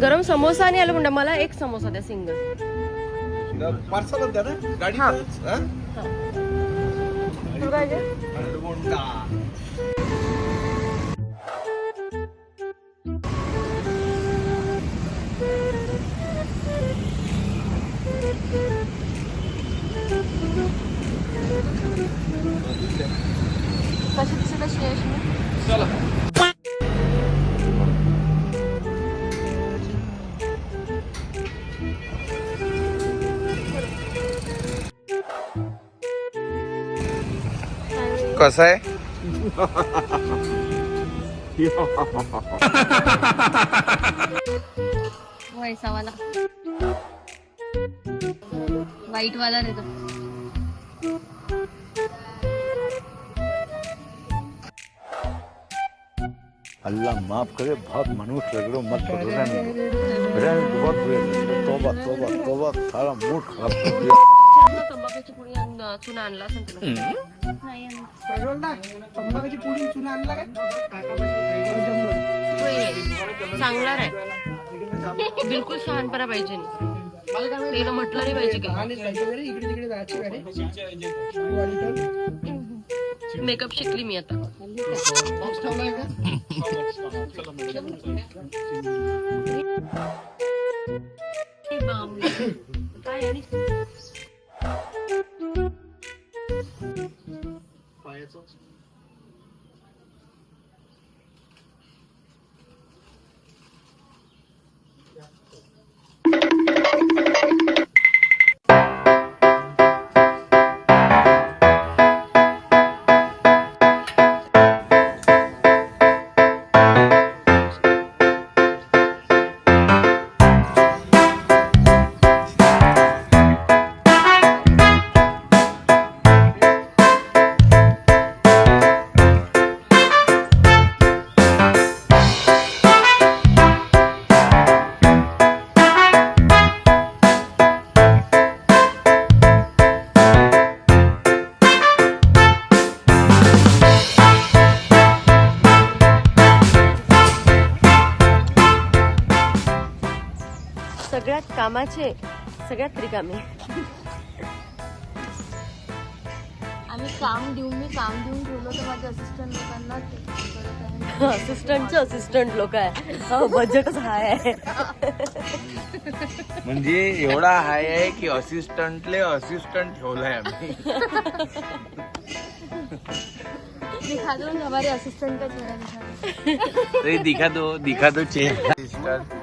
गरम समोसा आणि आलं मला एक समोसा द्या सिंगल. पार्सलच द्या ना? गाडी कसं आहे वैसा वाला। वाईट वाला रे तो अल्लाह माफ़ करे बहुत मनुष्य लग रहे मत करो रहने दो। रहने बहुत बुरे लग रहे हो। तौबा तौबा तौबा सारा मूड खराब कर दिया। चुना आणला आणला. चांगला आहे बिलकुल शहाणपणा पाहिजे तिला म्हटलं नाही पाहिजे की. मेकअप शिकली मी आता. काय cancels? सगळ्यात कामाचे सगळ्यात रिकामे. आम्ही काम देऊन मी काम देऊन ठेवलं तर माझ्या असिस्टंट लोकांना ते करत आहे. असिस्टंटचं असिस्टंट लोक आहे. बजेटच हाय आहे. म्हणजे एवढा हाय आहे की असिस्टंटले असिस्टंट ठेवलाय आम्ही. दिखा दो ना हमारे असिस्टंट का चेहरा दिखा दो. तरी दिखा दो दिखा दो चेहरा. असिस्टंट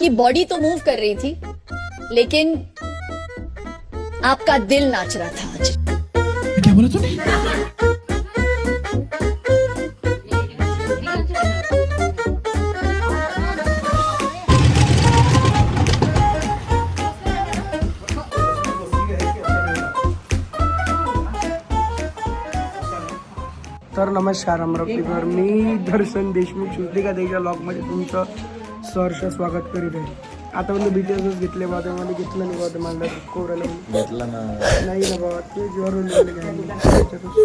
आपकी बॉडी तो मूव कर रही थी लेकिन आपका दिल नाच रहा था आज। क्या बोला तर नमस्कार अमरावतीकर मी दर्शन देशमुख शुद्धिका देशा लॉकमध्ये तुमचं सहर्ष स्वागत करीत आहे आता म्हणजे बी टी एसच घेतले बा ते मला घेतलं नाही बा ते मला कोरायला घेतलं ना नाही ना बाबा ते ज्वरून. त्याच्यातच.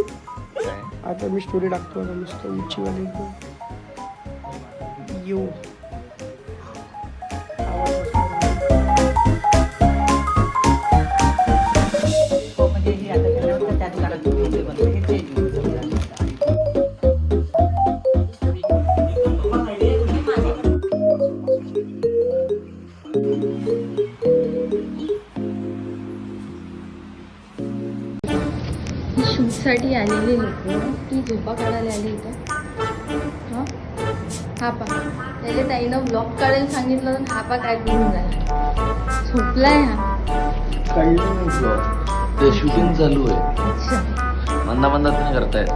आता मी स्टोरी टाकतो आता नुसतं उंचीवाले एकदम. यो ती झोपा काढायला आली इथं. हा? पा. त्याच्या ताईनं ब्लॉक काढायला सांगितलं तर हा पा काय करून झाला झोपलाय हा. ते शूटिंग चालू आहे. अच्छा. मंदा मंदा नाही करतायत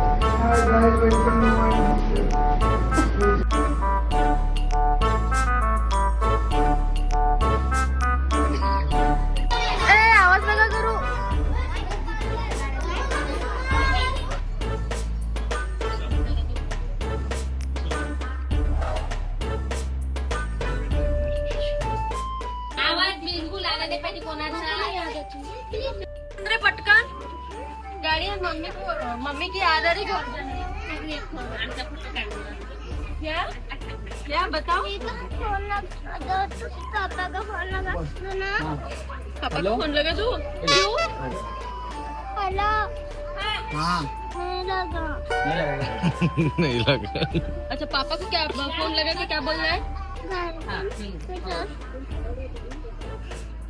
पाणी पाहिजे कोणाचा पटकन। गाड़ी है मम्मी को मम्मी की आदर ही घर जाने क्या? क्या बताओ। पापा को फ़ोन लगा तू? क्यों? नाही लागत अच्छा पापा को क्या फ़ोन लगा के क्या बोल रहा है हाँ,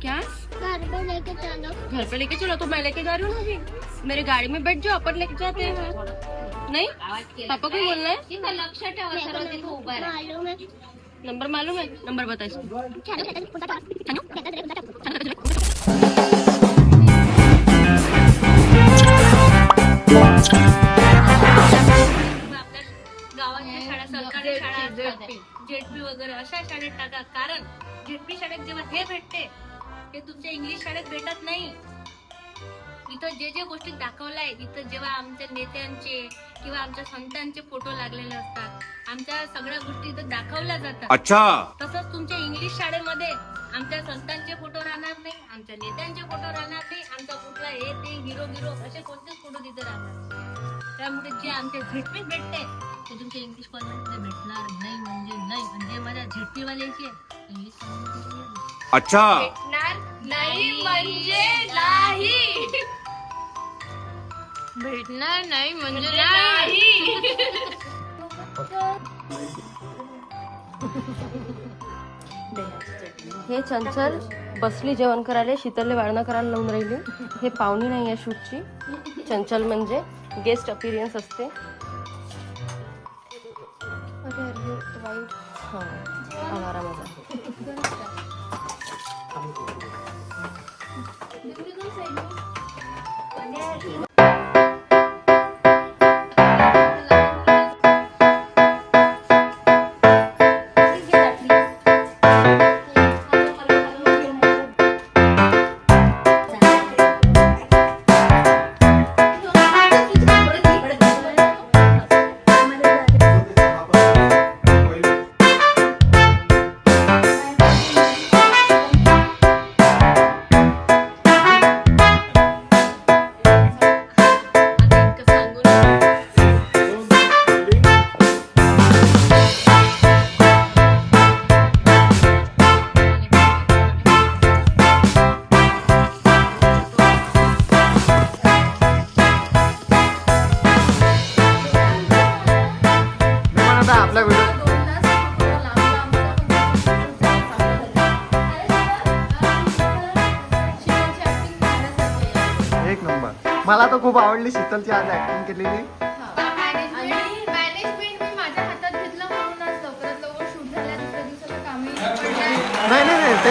क्या? घर पे लेके चलो। घर पे लेके चलो तो मैं लेके जा रही हूँ ना अभी मेरे गाड़ी में बैठ जाओ अपन लेके जाते हैं। नहीं? पापा को बोलना है? लक्ष मालूम है। नंबर मालूम है? नंबर बता इसको। गावातल्या शाळा सरकारी शाळा असतात. जेडपी वगैरे अशा शाळेत टाका. कारण जेडपी शाळेत जेव्हा हे भेटते ते तुमच्या इंग्लिश शाळेत भेटत नाही. इथं जे जे गोष्टी दाखवल्या इथं जेव्हा आमच्या नेत्यांचे किंवा आमच्या संतांचे फोटो लागलेले असतात आमच्या सगळ्या गोष्टी इथं दाखवल्या जातात. अच्छा. तसंच तुमच्या इंग्लिश शाळेमध्ये आमच्या संतांचे फोटो राहणार नाही आमच्या नेत्यांचे फोटो राहणार नाही आमचा कुठला हे ते हिरो हिरो असे कोणतेच फोटो तिथे राहणार त्यामुळे जे आमच्या झेडपीत भेटते ते तुमच्या इंग्लिश कॉन्व्हेंटमध्ये भेटणार नाही म्हणजे नाही म्हणजे माझ्या झेडपीवाल्याचे इंग्लिश कॉन्व्हेंटमध्ये नाही. अच्छा नहीं म्हणजे नाही. भेटणार नाही म्हणजे नाही. हे चंचल बसली जेवण करायला शीतलले वाळणं करायला लावून राहिली. हे पाहुणी नाही आहे शूटची. चंचल म्हणजे गेस्ट अपिरियन्स असते. अरे अरे वाईट. हां आवारा माझा. Good stuff. मला तर खूप आवडली शीतलची आज ऍक्टिंग केलेली. नाही नाही नाही ते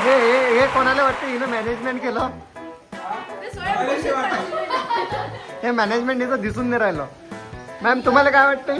हे हे- हे कोणाला वाटतं हिनं मॅनेजमेंट केलं? हे मॅनेजमेंट इथं दिसून नाही राहिलं. मॅम तुम्हाला काय वाटतं